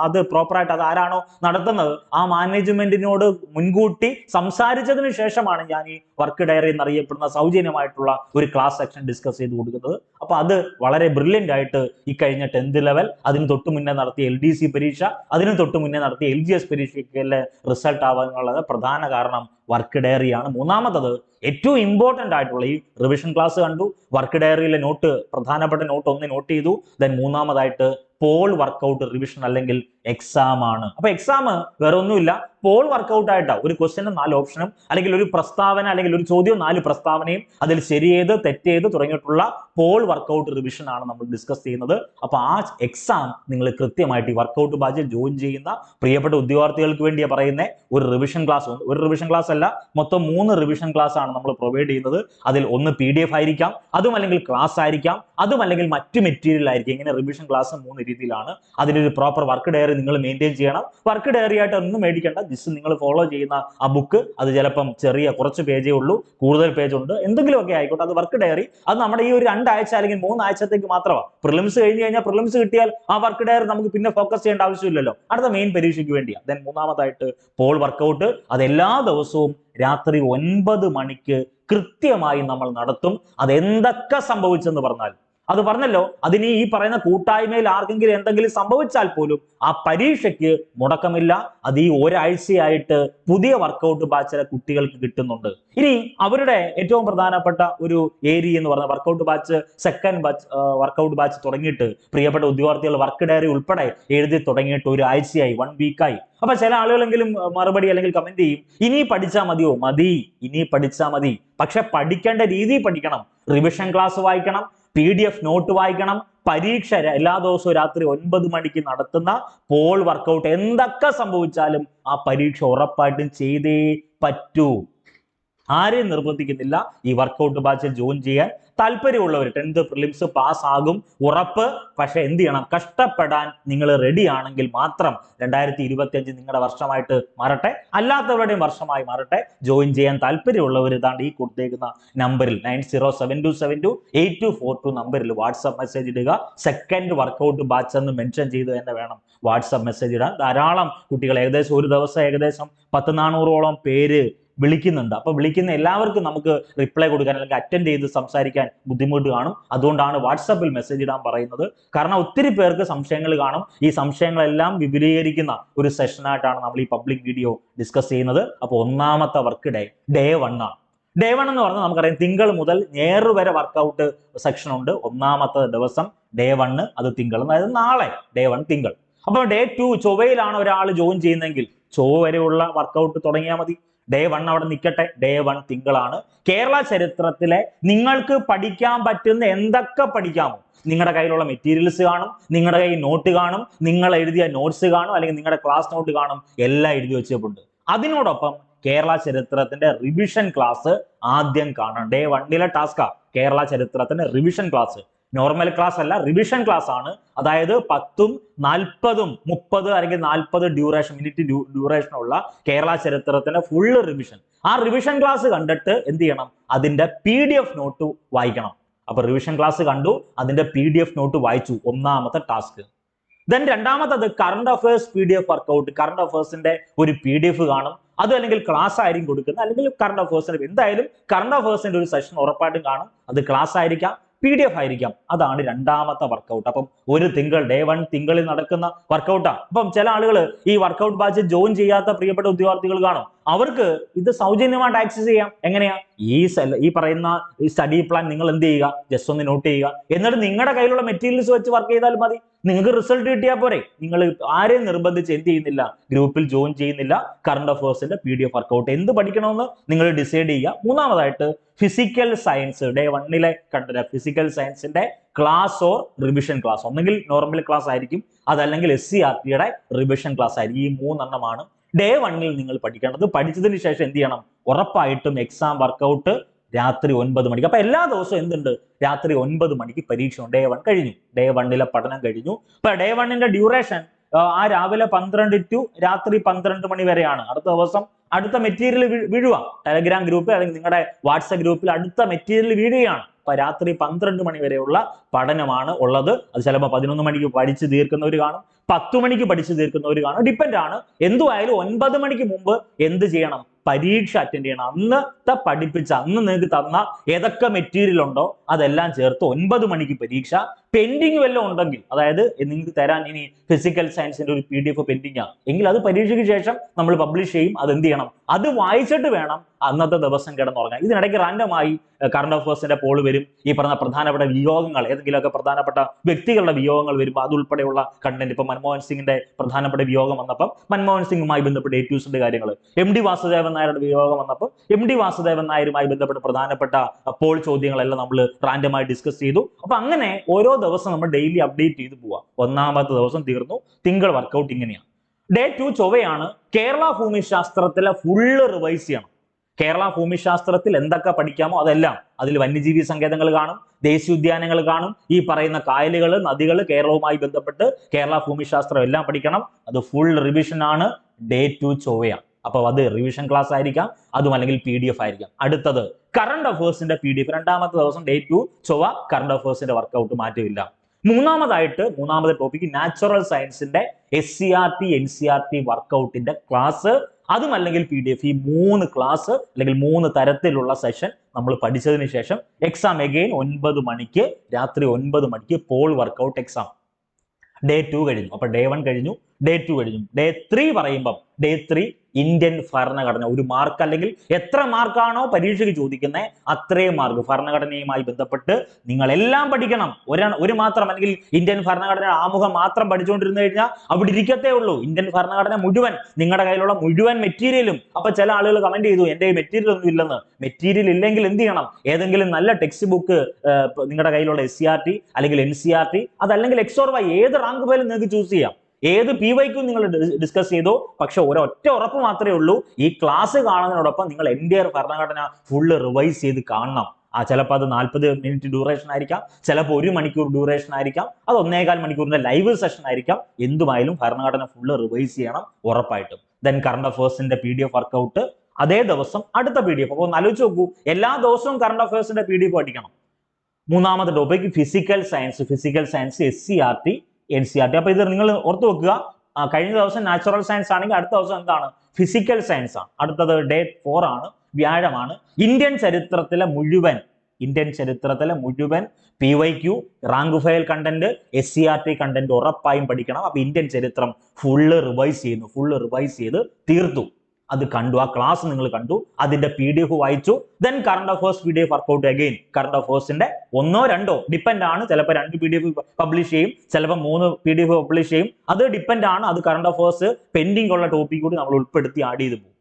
അത് പ്രോപ്പറായിട്ട് അത് ആരാണോ നടത്തുന്നത് ആ മാനേജ്മെന്റിനോട് മുൻകൂട്ടി സംസാരിച്ചതിന് ശേഷമാണ് ഞാൻ ഈ വർക്ക് ഡയറി എന്നറിയപ്പെടുന്ന സൗജന്യമായിട്ടുള്ള ഒരു ക്ലാസ് സെക്ഷൻ ഡിസ്കസ് ചെയ്ത് കൊടുക്കുന്നത്. അപ്പൊ അത് വളരെ ബ്രില്യന്റ് ആയിട്ട് ഈ കഴിഞ്ഞ ടെൻത്ത് ലെവൽ അതിന് തൊട്ട് മുന്നേ നടത്തിയ എൽ ഡി സി പരീക്ഷ അതിന് തൊട്ട് മുന്നേ നടത്തിയ എൽ ജി എസ് പരീക്ഷയ്ക്കുള്ള റിസൾട്ട് ആവാനുള്ള പ്രധാന കാരണം വർക്ക് ഡയറിയാണ് മൂന്നാമത്തത് ഏറ്റവും ഇമ്പോർട്ടന്റ് ആയിട്ടുള്ള ഈ റിവിഷൻ ക്ലാസ് കണ്ടു. വർക്ക് ഡയറിയിലെ നോട്ട് പ്രധാനപ്പെട്ട നോട്ട് ഒന്ന് നോട്ട് ചെയ്തു. ദെൻ മൂന്നാമതായിട്ട് പോൾ വർക്കൗട്ട് റിവിഷൻ അല്ലെങ്കിൽ എക്സാം ആണ്. അപ്പൊ എക്സാം വേറെ ഒന്നുമില്ല. പോൾ വർക്കൗട്ട് ആയിട്ടാ. ഒരു ക്വസ്റ്റ്യനും നാല് ഓപ്ഷനും അല്ലെങ്കിൽ ഒരു പ്രസ്താവന അല്ലെങ്കിൽ ഒരു ചോദ്യം നാല് പ്രസ്താവനയും അതിൽ ശരിയേത് തെറ്റേത് തുടങ്ങിയിട്ടുള്ള പോൾ വർക്കൗട്ട് റിവിഷൻ ആണ് നമ്മൾ ഡിസ്കസ് ചെയ്യുന്നത്. അപ്പൊ ആ എക്സാം നിങ്ങൾ കൃത്യമായിട്ട് ഈ വർക്കൗട്ട് ബാച്ചിൽ ജോയിൻ ചെയ്യുന്ന പ്രിയപ്പെട്ട ഉദ്യോഗാർത്ഥികൾക്ക് വേണ്ടിയാണ് പറയുന്ന. ഒരു റിവിഷൻ ക്ലാസ് ഒരു റിവിഷൻ ക്ലാസ് അല്ല മൊത്തം മൂന്ന് റിവിഷൻ ക്ലാസ് ആണ് നമ്മൾ പ്രൊവൈഡ് ചെയ്യുന്നത്. അതിൽ ഒന്ന് പി ഡി എഫ് ആയിരിക്കാം അതും അല്ലെങ്കിൽ ക്ലാസ് ആയിരിക്കാം അതും അല്ലെങ്കിൽ മറ്റു മെറ്റീരിയൽ ആയിരിക്കും. ഇങ്ങനെ റിവിഷൻ ക്ലാസ് മൂന്ന് രീതിയിലാണ്. അതിനൊരു പ്രോപ്പർ വർക്ക് ഡയറി നിങ്ങൾ മെയിന്റെയിൻ ചെയ്യണം. വർക്ക് ഡയറി ആയിട്ട് ഒന്നും മേടിക്കേണ്ട. ജസ്റ്റ് നിങ്ങൾ ഫോളോ ചെയ്യുന്ന ആ ബുക്ക് അത് ചിലപ്പം ചെറിയ കുറച്ച് പേജേ ഉള്ളൂ. കൂടുതൽ പേജ് ഉണ്ട്. എന്തെങ്കിലുമൊക്കെ ആയിക്കോട്ടെ. അത് വർക്ക് ഡയറി അത് നമ്മുടെ ഈ ഒരു രണ്ടാഴ്ച അല്ലെങ്കിൽ മൂന്നാഴ്ചത്തേക്ക് മാത്രമാണ് പ്രിലിംസ് കഴിഞ്ഞു കഴിഞ്ഞാൽ പ്രിലിംസ് കിട്ടിയാൽ ആ വർക്ക് ഡേ നമുക്ക് പിന്നെ ഫോക്കസ് ചെയ്യേണ്ട ആവശ്യമില്ലല്ലോ. അടുത്ത മെയിൻ പരീക്ഷയ്ക്ക് വേണ്ടിയാണ് ദെൻ മൂന്നാമതായിട്ട് പോൾ വർക്കൗട്ട് അത് എല്ലാ ദിവസവും രാത്രി ഒൻപത് മണിക്ക് കൃത്യമായി നമ്മൾ നടത്തും. അത് എന്തൊക്കെ സംഭവിച്ചെന്ന് പറഞ്ഞാൽ അത് പറഞ്ഞല്ലോ അതിന് ഈ പറയുന്ന കൂട്ടായ്മയിൽ ആർക്കെങ്കിലും എന്തെങ്കിലും സംഭവിച്ചാൽ പോലും ആ പരീക്ഷയ്ക്ക് മുടക്കമില്ല. അത് ഈ ഒരാഴ്ചയായിട്ട് പുതിയ വർക്കൗട്ട് ബാച്ചിലെ കുട്ടികൾക്ക് കിട്ടുന്നുണ്ട്. ഇനി അവരുടെ ഏറ്റവും പ്രധാനപ്പെട്ട ഒരു ഏരിയ എന്ന് പറഞ്ഞ workout batch second batch workout batch തുടങ്ങിയിട്ട് പ്രിയപ്പെട്ട ഉദ്യോഗാർത്ഥികൾ വർക്ക് ഡയറി ഉൾപ്പെടെ എഴുതി തുടങ്ങിയിട്ട് ഒരു ആഴ്ചയായി വൺ വീക്കായി അപ്പൊ ചില ആളുകളെങ്കിലും മറുപടി അല്ലെങ്കിൽ കമന്റ് ചെയ്യും ഇനി പഠിച്ചാൽ മതിയോ? മതി ഇനി പഠിച്ചാൽ മതി. പക്ഷെ പഠിക്കേണ്ട രീതി പഠിക്കണം റിവിഷൻ ക്ലാസ് വായിക്കണം പി ഡി എഫ് നോട്ട് വായിക്കണം. പരീക്ഷ എല്ലാ ദിവസവും രാത്രി ഒൻപത് മണിക്ക് നടത്തുന്ന പോൾ വർക്കൗട്ട് എന്തൊക്കെ സംഭവിച്ചാലും ആ പരീക്ഷ ഉറപ്പായിട്ടും ചെയ്തേ പറ്റൂ. ആരെയും നിർബന്ധിക്കുന്നില്ല ഈ വർക്കൗട്ട് ബാച്ചിൽ ജോയിൻ ചെയ്യാൻ. താല്പര്യമുള്ളവർ ടെൻത്ത് പ്രിലിംസ് പാസ് ആകും ഉറപ്പ്. പക്ഷെ എന്ത് ചെയ്യണം? കഷ്ടപ്പെടാൻ നിങ്ങൾ റെഡി ആണെങ്കിൽ മാത്രം രണ്ടായിരത്തി ഇരുപത്തി അഞ്ച് നിങ്ങളുടെ വർഷമായിട്ട് മാറട്ടെ. അല്ലാത്തവരുടെയും വർഷമായി മാറട്ടെ. ജോയിൻ ചെയ്യാൻ താല്പര്യമുള്ളവർ ഇതാണ്ട് ഈ കൊടുത്തേക്കുന്ന നമ്പറിൽ nine zero seven two seven two eight two four two നമ്പറിൽ വാട്സപ്പ് മെസ്സേജ് ഇടുക. സെക്കൻഡ് വർക്ക്ഔട്ട് ബാച്ച് എന്ന് മെൻഷൻ ചെയ്ത് തന്നെ വേണം വാട്സപ്പ് മെസ്സേജ് ഇടാൻ. ധാരാളം കുട്ടികൾ ഏകദേശം ഒരു ദിവസം ഏകദേശം പത്ത് നാനൂറോളം പേര് വിളിക്കുന്നുണ്ട്. അപ്പൊ വിളിക്കുന്ന എല്ലാവർക്കും നമുക്ക് റിപ്ലൈ കൊടുക്കാൻ അല്ലെങ്കിൽ അറ്റൻഡ് ചെയ്ത് സംസാരിക്കാൻ ബുദ്ധിമുട്ട് കാണും. അതുകൊണ്ടാണ് വാട്സപ്പിൽ മെസ്സേജ് ഇടാൻ പറയുന്നത്. കാരണം ഒത്തിരി പേർക്ക് സംശയങ്ങൾ കാണും. ഈ സംശയങ്ങളെല്ലാം വിപുലീകരിക്കുന്ന ഒരു സെഷനായിട്ടാണ് നമ്മൾ ഈ പബ്ലിക് വീഡിയോ ഡിസ്കസ് ചെയ്യുന്നത്. അപ്പോൾ ഒന്നാമത്തെ വർക്ക് ഡേ ഡേ വൺ ആണ്. ഡേ വൺ എന്ന് പറഞ്ഞാൽ നമുക്കറിയാം തിങ്കൾ മുതൽ ഞായർ വരെ വർക്കൗട്ട് സെക്ഷൻ ഉണ്ട്. ഒന്നാമത്തെ ദിവസം ഡേ വണ്ണ് അത് തിങ്കൾ അതായത് നാളെ. ഡേ വൺ തിങ്കൾ. അപ്പോൾ ഡേ ടു ചൊവ്വയിലാണ് ഒരാൾ ജോയിൻ ചെയ്യുന്നതെങ്കിൽ ചൊവ്വ വരെയുള്ള വർക്കൗട്ട് തുടങ്ങിയാൽ മതി. ഡേ വൺ അവിടെ നിൽക്കട്ടെ. Day one തിങ്കളാണ്. കേരള ചരിത്രത്തിലെ നിങ്ങൾക്ക് പഠിക്കാൻ പറ്റുന്ന എന്തൊക്കെ പഠിക്കാമോ? നിങ്ങളുടെ കയ്യിലുള്ള മെറ്റീരിയൽസ് കാണും നിങ്ങളുടെ കയ്യിൽ നോട്ട് കാണും നിങ്ങൾ എഴുതിയ നോട്ട്സ് കാണും അല്ലെങ്കിൽ നിങ്ങളുടെ ക്ലാസ് നോട്ട് കാണും എല്ലാം എഴുതി വെച്ചിട്ടുണ്ട്. അതിനോടൊപ്പം കേരള ചരിത്രത്തിന്റെ റിവിഷൻ ക്ലാസ് ആദ്യം കാണണം. ഡേ വണ്ണിലെ ടാസ്കാ കേരള ചരിത്രത്തിന്റെ റിവിഷൻ ക്ലാസ് നോർമൽ ക്ലാസ് അല്ല റിവിഷൻ ക്ലാസ് ആണ്. അതായത് പത്തും നാൽപ്പതും മുപ്പത് അല്ലെങ്കിൽ നാൽപ്പത് ഡ്യൂറേഷൻ മിനിറ്റ് ഡ്യൂറേഷൻ ഉള്ള കേരള ചരിത്രത്തിന്റെ ഫുള്ള് റിവിഷൻ ആ റിവിഷൻ ക്ലാസ് കണ്ടിട്ട് എന്ത് ചെയ്യണം? അതിന്റെ പി ഡി എഫ് നോട്ട് വായിക്കണം. അപ്പൊ റിവിഷൻ ക്ലാസ് കണ്ടു അതിന്റെ പി ഡി എഫ് നോട്ട് വായിച്ചു. ഒന്നാമത്തെ ടാസ്ക് ദെൻ രണ്ടാമത്തത് current affairs P D F workout current അഫയേഴ്സിന്റെ ഒരു പി ഡി എഫ് കാണും. അത് അല്ലെങ്കിൽ ക്ലാസ് ആയിരിക്കും കൊടുക്കുന്നത്. അല്ലെങ്കിൽ കറണ്ട് അഫേഴ്സിന്റെ എന്തായാലും കറണ്ട് അഫേഴ്സിന്റെ ഒരു സെഷൻ ഉറപ്പായിട്ടും കാണും. അത് ക്ലാസ് ആയിരിക്കാം. പി ഡി എഫ് ആയിരിക്കാം. അതാണ് രണ്ടാമത്തെ വർക്കൗട്ട് അപ്പം ഒരു തിങ്കൾ ഡേ വൺ തിങ്കളിൽ നടക്കുന്ന വർക്കൗട്ടാണ് അപ്പം ചില ആളുകൾ ഈ വർക്കൗട്ട് ബാച്ച് ജോയിൻ ചെയ്യാത്ത പ്രിയപ്പെട്ട ഉദ്യോഗാർത്ഥികൾ കാണും. അവർക്ക് ഇത് സൗജന്യമായിട്ട് ആക്സസ് ചെയ്യാം. എങ്ങനെയാ? ഈ ഈ പറയുന്ന ഈ സ്റ്റഡി പ്ലാൻ നിങ്ങൾ എന്ത് ചെയ്യുക? ജസ്റ്റ് ഒന്ന് നോട്ട് ചെയ്യുക. എന്നിട്ട് നിങ്ങളുടെ കയ്യിലുള്ള മെറ്റീരിയൽസ് വെച്ച് വർക്ക് ചെയ്താൽ മതി. നിങ്ങൾക്ക് റിസൾട്ട് കിട്ടിയാൽ പോരെ. നിങ്ങൾ ആരെയും നിർബന്ധിച്ച് എന്ത് ചെയ്യുന്നില്ല. ഗ്രൂപ്പിൽ ജോയിൻ ചെയ്യുന്നില്ല. കറണ്ട് അഫേഴ്സിന്റെ പി ഡി എഫ് വർക്കൗട്ട് എന്ത് പഠിക്കണമെന്ന് നിങ്ങൾ ഡിസൈഡ് ചെയ്യുക. മൂന്നാമതായിട്ട് ഫിസിക്കൽ സയൻസ് ഡേ വണ്ണിലെ കണ്ടത് ഫിസിക്കൽ സയൻസിന്റെ ക്ലാസ് ഓർ റിവിഷൻ ക്ലാസ് ഒന്നെങ്കിൽ നോർമൽ ക്ലാസ് ആയിരിക്കും അതല്ലെങ്കിൽ എസ് സി ആർ ടിയുടെ റിവിഷൻ ക്ലാസ് ആയിരിക്കും. ഈ മൂന്നെണ്ണമാണ് ഡേ വണ്ണിൽ നിങ്ങൾ പഠിക്കേണ്ടത്. പഠിച്ചതിന് ശേഷം എന്ത് ചെയ്യണം? ഉറപ്പായിട്ടും എക്സാം വർക്കൗട്ട് രാത്രി ഒൻപത് മണിക്ക്. അപ്പൊ എല്ലാ ദിവസവും എന്തുണ്ട്? രാത്രി ഒൻപത് മണിക്ക് പരീക്ഷ ഡേ വൺ കഴിഞ്ഞു. ഡേ വണ്ണിലെ പഠനം കഴിഞ്ഞു. അപ്പൊ ഡേ വണ്ണിന്റെ ഡ്യൂറേഷൻ ആ രാവിലെ പന്ത്രണ്ട് ടു രാത്രി പന്ത്രണ്ട് മണി വരെയാണ്. അടുത്ത ദിവസം അടുത്ത മെറ്റീരിയൽ വീഴുക ടെലഗ്രാം ഗ്രൂപ്പിൽ അല്ലെങ്കിൽ നിങ്ങളുടെ വാട്സപ്പ് ഗ്രൂപ്പിൽ അടുത്ത മെറ്റീരിയൽ വീഴുകയാണ്. അപ്പൊ രാത്രി പന്ത്രണ്ട് മണി വരെയുള്ള പഠനമാണ് ഉള്ളത്. അത് ചിലപ്പോൾ പതിനൊന്ന് മണിക്ക് പഠിച്ച് തീർക്കുന്നവർ കാണും. പത്ത് മണിക്ക് പഠിച്ചു തീർക്കുന്നവർ കാണും. ഡിപ്പെൻഡ് ആണ്. എന്തുമായാലും ഒൻപത് മണിക്ക് മുമ്പ് എന്ത് ചെയ്യണം? പരീക്ഷ അറ്റൻഡ് ചെയ്യണം. അന്നത്തെ പഠിപ്പിച്ച അന്ന് നിങ്ങൾക്ക് തന്ന ഏതൊക്കെ മെറ്റീരിയൽ ഉണ്ടോ അതെല്ലാം ചേർത്ത് ഒൻപത് മണിക്ക് പരീക്ഷ പെൻഡിങ് വല്ലതും ഉണ്ടെങ്കിൽ അതായത് നിങ്ങൾക്ക് തരാൻ ഇനി ഫിസിക്കൽ സയൻസിന്റെ ഒരു പി ഡി എഫ് പെൻഡിങ് ആണ് എങ്കിൽ അത് പരീക്ഷയ്ക്ക് ശേഷം നമ്മൾ പബ്ലിഷ് ചെയ്യും അത് എന്ത് ചെയ്യണം? അത് വായിച്ചിട്ട് വേണം അന്നത്തെ ദിവസം കിടന്നുറങ്ങാൻ. ഇതിനിടയ്ക്ക് റാൻഡമായി കറണ്ട് അഫേഴ്സിന്റെ പോൾ വരും. ഈ പറഞ്ഞ പ്രധാനപ്പെട്ട വിയോഗങ്ങൾ ഏതെങ്കിലുമൊക്കെ പ്രധാനപ്പെട്ട വ്യക്തികളുടെ വിയോഗങ്ങൾ വരുമ്പോൾ അതുൾപ്പെടെയുള്ള കണ്ടന്റ് ഇപ്പൊ മൻമോഹൻ സിംഗിന്റെ പ്രധാനപ്പെട്ട വിയോഗം വന്നപ്പോൾ മൻമോഹൻ സിംഗുമായി ബന്ധപ്പെട്ട ഏറ്റൂസിന്റെ കാര്യങ്ങൾ എം ഡി വാസുദേവൻ നായരുടെ വിയോഗം വന്നപ്പോൾ എം ഡി വാസുദേവൻ നായരുമായി ബന്ധപ്പെട്ട പ്രധാനപ്പെട്ട പോൾ ചോദ്യങ്ങളെല്ലാം നമ്മൾ റാൻഡമായി ഡിസ്കസ് ചെയ്തു. അപ്പൊ അങ്ങനെ ഓരോ ദിവസം നമ്മൾ ഡെയിലി അപ്ഡേറ്റ് ചെയ്തു പോവാം. ഒന്നാമത്തെ ദിവസം തീർന്നു. തിങ്കൾ വർക്കൗട്ട് ഇങ്ങനെയാണ് ഡേ ടു ചൊവ്വയാണ് കേരള ഭൂമിശാസ്ത്രത്തിലെ ഫുള്ള് റിവൈസ് ചെയ്യണം. കേരള ഭൂമിശാസ്ത്രത്തിൽ എന്തൊക്കെ പഠിക്കാമോ അതെല്ലാം അതിൽ വന്യജീവി സങ്കേതങ്ങൾ കാണും ദേശീയോദ്യാനങ്ങൾ കാണും ഈ പറയുന്ന കായലുകൾ നദികൾ കേരളവുമായി ബന്ധപ്പെട്ട് കേരള ഭൂമിശാസ്ത്രം എല്ലാം പഠിക്കണം. അത് ഫുൾ റിവിഷൻ ആണ് ഡേ ടു ചൊവ്വയാണ്. അപ്പോൾ അത് റിവിഷൻ ക്ലാസ് ആയിരിക്കാം അതും അല്ലെങ്കിൽ പി ഡി എഫ് ആയിരിക്കാം. അടുത്തത് കറണ്ട് അഫേഴ്സിന്റെ പി ഡി എഫ് രണ്ടാമത്തെ ദിവസം ഡേ ടു ചൊവ്വ കറണ്ട് അഫേഴ്സിന്റെ വർക്കൗട്ട് മാറ്റമില്ല. മൂന്നാമതായിട്ട് മൂന്നാമത്തെ ടോപ്പിക് നാച്ചുറൽ സയൻസിന്റെ S C R T N C R T വർക്കൗട്ടിന്റെ class അതും അല്ലെങ്കിൽ പി ഡി എഫ് ഈ മൂന്ന് ക്ലാസ് അല്ലെങ്കിൽ മൂന്ന് തരത്തിലുള്ള സെഷൻ നമ്മൾ പഠിച്ചതിന് ശേഷം എക്സാം എഗെയിൻ ഒൻപത് മണിക്ക് രാത്രി ഒൻപത് മണിക്ക് poll workout exam day two കഴിഞ്ഞു. അപ്പൊ ഡേ വൺ കഴിഞ്ഞു. ഡേ ടു കഴിഞ്ഞു. ഡേ ത്രീ പറയുമ്പം ഡേ ത്രീ ഇന്ത്യൻ ഭരണഘടന. ഒരു മാർക്ക് അല്ലെങ്കിൽ എത്ര മാർക്കാണോ പരീക്ഷയ്ക്ക് ചോദിക്കുന്നത് അത്രയും മാർക്ക് ഭരണഘടനയുമായി ബന്ധപ്പെട്ട് നിങ്ങൾ എല്ലാം പഠിക്കണം. ഒരു ഒരു മാത്രം അല്ലെങ്കിൽ ഇന്ത്യൻ ഭരണഘടന ആമുഖം മാത്രം പഠിച്ചുകൊണ്ടിരുന്നു കഴിഞ്ഞാൽ അവിടെ ഇരിക്കത്തേ ഉള്ളൂ. ഇന്ത്യൻ ഭരണഘടന മുഴുവൻ നിങ്ങളുടെ കയ്യിലുള്ള മുഴുവൻ മെറ്റീരിയലും അപ്പൊ ചില ആളുകൾ കമന്റ് ചെയ്തു എന്റെ മെറ്റീരിയൽ ഒന്നും ഇല്ലെന്ന്. മെറ്റീരിയൽ ഇല്ലെങ്കിൽ എന്ത് ചെയ്യണം? ഏതെങ്കിലും നല്ല ടെക്സ്റ്റ് ബുക്ക് നിങ്ങളുടെ കയ്യിലുള്ള എസ് സി ആർ ടി അല്ലെങ്കിൽ എൻ സി ആർ ടി അതല്ലെങ്കിൽ എക്സോർ വൈ ഏത് റാങ്ക് ഫയലും നിങ്ങൾക്ക് ചൂസ് ചെയ്യാം. ഏത് പി വൈക്കും നിങ്ങൾ ഡിസ്കസ് ചെയ്തു പക്ഷെ ഒരൊറ്റ ഉറപ്പ് മാത്രമേ ഉള്ളൂ. ഈ ക്ലാസ് കാണുന്നതിനോടൊപ്പം നിങ്ങൾ എന്റെ ഭരണഘടന ഫുള്ള് റിവൈസ് ചെയ്ത് കാണണം. ആ ചിലപ്പോൾ അത് നാൽപ്പത് മിനിറ്റ് ഡ്യൂറേഷൻ ആയിരിക്കാം ചിലപ്പോൾ ഒരു മണിക്കൂർ ഡ്യൂറേഷൻ ആയിരിക്കാം അത് ഒന്നേകാൽ മണിക്കൂറിന്റെ ലൈവ് സെഷൻ ആയിരിക്കാം. എന്തുമായാലും ഭരണഘടന ഫുള്ള് റിവൈസ് ചെയ്യണം ഉറപ്പായിട്ടും. ദെൻ കറണ്ട് അഫേഴ്സിന്റെ പി ഡി എഫ് വർക്കൗട്ട് അതേ ദിവസം അടുത്ത പി ഡി എഫ് അപ്പോൾ ഒന്ന് ആലോചിച്ച് നോക്കൂ എല്ലാ ദിവസവും കറണ്ട് അഫയേഴ്സിന്റെ പി ഡി എഫ് പഠിക്കണം. മൂന്നാമത്തെ topic physical science physical science S C R T N C R T അപ്പൊ ഇത് നിങ്ങൾ ഓർത്ത് വെക്കുക. കഴിഞ്ഞ ദിവസം നാച്ചുറൽ സയൻസ് ആണെങ്കിൽ അടുത്ത ദിവസം എന്താണ്? ഫിസിക്കൽ സയൻസ് ആണ്. അടുത്തത് ഡേ ഫോർ ആണ്. വ്യാഴമാണ്. ഇന്ത്യൻ ചരിത്രത്തിലെ മുഴുവൻ ഇന്ത്യൻ ചരിത്രത്തിലെ മുഴുവൻ P Y Q rank file content S C R T content ഉറപ്പായും പഠിക്കണം. അപ്പൊ ഇന്ത്യൻ ചരിത്രം ഫുള്ള് റിവൈസ് ചെയ്യുന്നു ഫുള്ള് റിവൈസ് ചെയ്ത് തീർത്തു. അത് കണ്ടു. ആ ക്ലാസ് നിങ്ങൾ കണ്ടു. അതിന്റെ പി ഡി എഫ് വായിച്ചു. Then current affairs P D F workout again current അഫേഴ്സിന്റെ ഒന്നോ രണ്ടോ ഡിപ്പെൻഡ് ആണ്. ചിലപ്പോൾ രണ്ട് പി ഡി എഫ് പബ്ലിഷ് ചെയ്യും. ചിലപ്പോൾ മൂന്ന് പി ഡി എഫ് പബ്ലിഷ് ചെയ്യും. അത് ഡിപ്പെൻഡ് ആണ്. അത് കറണ്ട് അഫേഴ്സ് പെൻഡിങ് ഉള്ള ടോപ്പിക് കൂടി നമ്മൾ ഉൾപ്പെടുത്തി ആഡ് ചെയ്തു പോകും.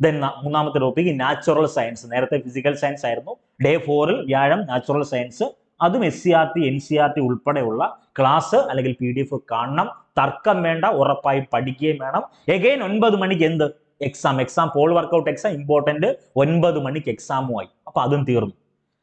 ദെൻ മൂന്നാമത്തെ ടോപ്പിക് നാച്ചുറൽ സയൻസ് നേരത്തെ ഫിസിക്കൽ സയൻസ് ആയിരുന്നു. ഡേ ഫോറിൽ വ്യാഴം നാച്ചുറൽ സയൻസ് അതും S C R T N C R T ഉൾപ്പെടെയുള്ള ക്ലാസ് അല്ലെങ്കിൽ പി ഡി എഫ് കാണണം. തർക്കം വേണ്ട ഉറപ്പായി പഠിക്കുകയും വേണം. എഗെയിൻ ഒൻപത് മണിക്ക് എന്ത്? Exam exam poll workout exam important ഒൻപത് മണിക്ക് എക്സാമുമായി അപ്പൊ അതും തീർന്നു.